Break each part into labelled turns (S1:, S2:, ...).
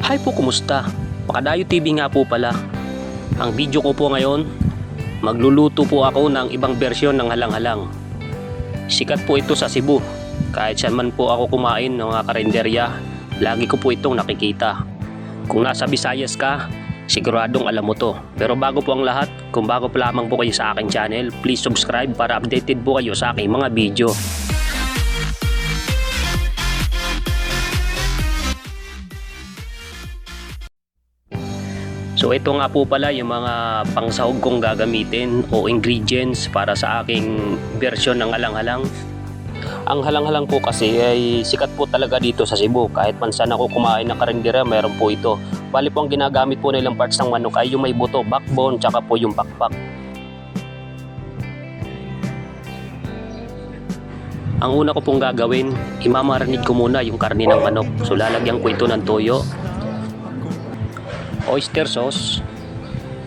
S1: Hi po, kumusta? Pakadayo TV nga po pala. Ang video ko po ngayon, magluluto po ako ng ibang bersyon ng halang-halang. Sikat po ito sa Cebu. Kahit saan man po ako kumain ng mga karinderya, lagi ko po itong nakikita. Kung nasa Visayas ka, siguradong alam mo to. Pero bago po ang lahat, kung bago pa lamang po kayo sa aking channel, please subscribe para updated po kayo sa aking mga video. So ito nga po pala yung mga pangsahog kong gagamitin o ingredients para sa aking version ng halang-halang. Ang halang-halang po kasi ay sikat po talaga dito sa Cebu. Kahit man saan ako kumain ng karindera, mayroon po ito. Bali po ang ginagamit po nilang parts ng manok ay yung may buto, backbone, tsaka po yung pakpak. Ang una ko pong gagawin, imamarinig ko muna yung karne ng manok. So lalagyan ko ito ng toyo, oyster sauce,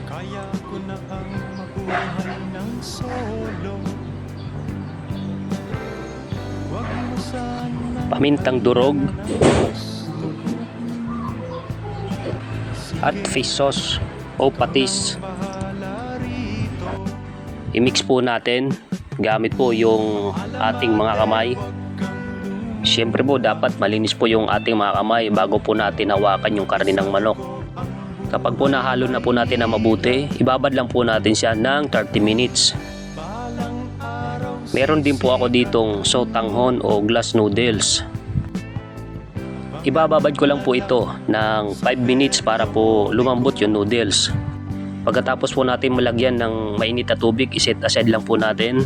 S2: Kaya ko na ang mabuhay ng solo Huwag mo sana
S1: pamintang durog, at fish sauce o patis. I-mix po natin gamit po yung ating mga kamay. Siyempre po dapat malinis po yung ating mga kamay bago po natin hawakan yung karne ng manok. Kapag po nahalo na po natin na mabuti, ibabad lang po natin siya ng 30 minutes. Meron din po ako ditong sotanghon o glass noodles. Ibababad ko lang po ito ng 5 minutes para po lumambot yung noodles. Pagkatapos po natin malagyan ng mainit na tubig, iset aside lang po natin.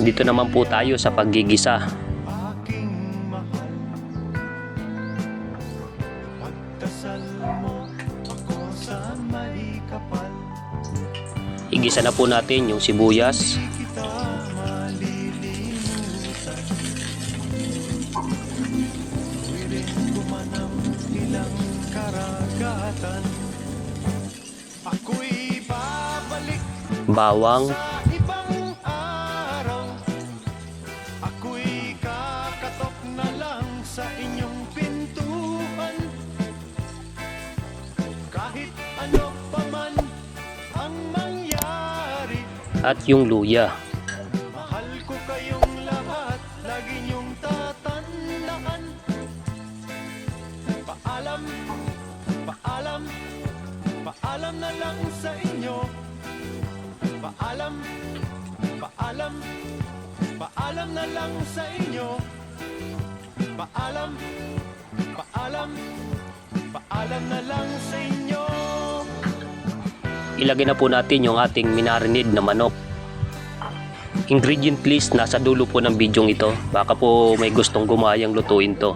S1: Dito naman po tayo sa paggigisa. Igisa na po natin yung sibuyas,
S2: Di
S1: at yung luya.
S2: Mahal ko kayong lahat Lagi niyong tatandaan Paalam, paalam, paalam na lang sa inyo. Paalam, paalam, paalam na lang sa inyo. Paalam, paalam, paalam na lang sa inyo
S1: Ilagay na po natin yung ating minarinade na manok. Ingredient list nasa dulo po ng bidyong ito. Baka po may gustong gumayang lutuin to.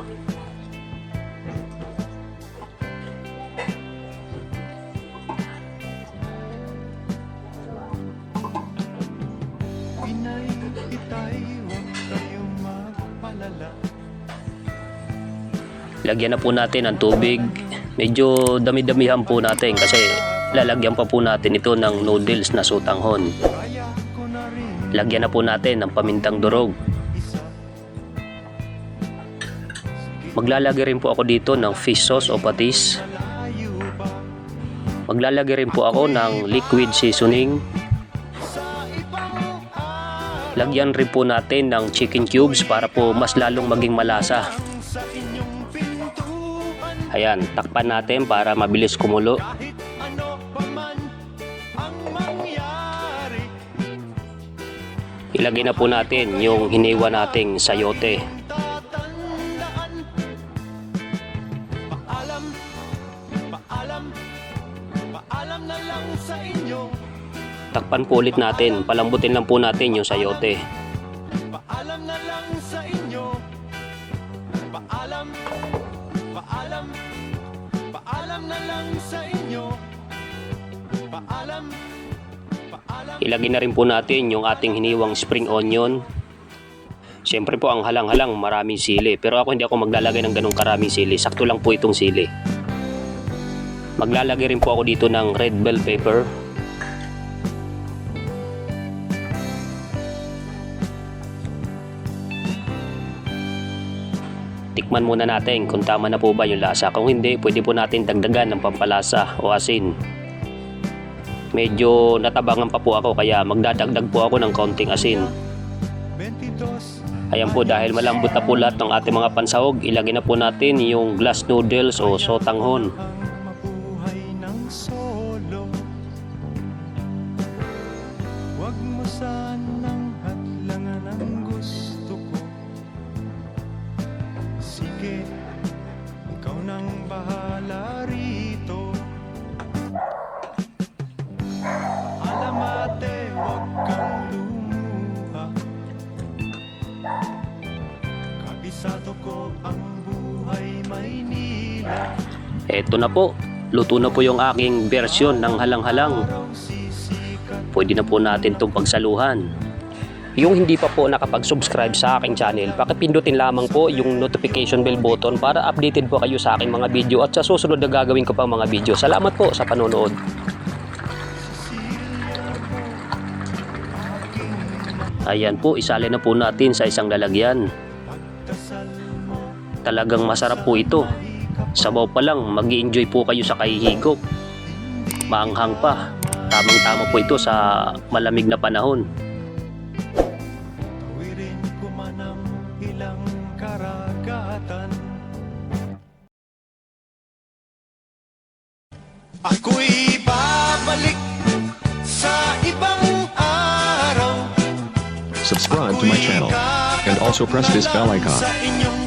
S1: Lagyan na po natin ng tubig. Medyo dami-damihan po natin kasi lalagyan pa po natin ito ng noodles na sutanghon. Lagyan na po natin ng pamintang durog. Maglalagay rin po ako dito ng fish sauce o patis. Maglalagay rin po ako ng liquid seasoning. Lagyan rin po natin ng chicken cubes para po mas lalong maging malasa. Ayan, takpan natin para mabilis kumulo. Ilagay na po natin yung hiniwa nating sayote.
S2: Paalam, paalam, paalam na lang sa inyo
S1: Takpan po ulit natin. Palambutin lang po natin yung sayote.
S2: Paalam na lang sa inyo Paalam Paalam Paalam na lang sa inyo Paalam
S1: Ilagay na rin po natin yung ating hiniwang spring onion. Siyempre po ang halang-halang maraming sili. Pero ako hindi ako maglalagay ng ganong karaming sili. Sakto lang po itong sili. Maglalagay rin po ako dito ng red bell pepper. Titikman muna natin kung tama na po ba yung lasa. Kung hindi, pwede po natin dagdagan ng pampalasa o asin. Medyo natabangan pa po ako kaya magdadagdag po ako ng kaunting asin.
S2: 22
S1: Ayan po dahil malambot na po lahat ng ating mga pansahog, ilagay na po natin yung glass noodles o sotanghon.
S2: Kabisado ko ang buhay Maynila
S1: Eto na po, luto na po yung aking version ng halang-halang. Pwede na po natin itong pagsaluhan. Yung hindi pa po nakapag-subscribe sa aking channel, pakipindutin lamang po yung notification bell button para updated po kayo sa aking mga video at sa susunod na gagawin ko pang mga video. Salamat po sa panonood. Ayan po, isali na po natin sa isang lalagyan. Talagang masarap po ito. Sabaw pa lang, mag enjoy po kayo sa kahihigop. Maanghang pa. Tamang-tama po ito sa malamig na panahon.
S2: Ako'y babalik sa ibang araw
S3: Subscribe to my channel and also press this bell icon.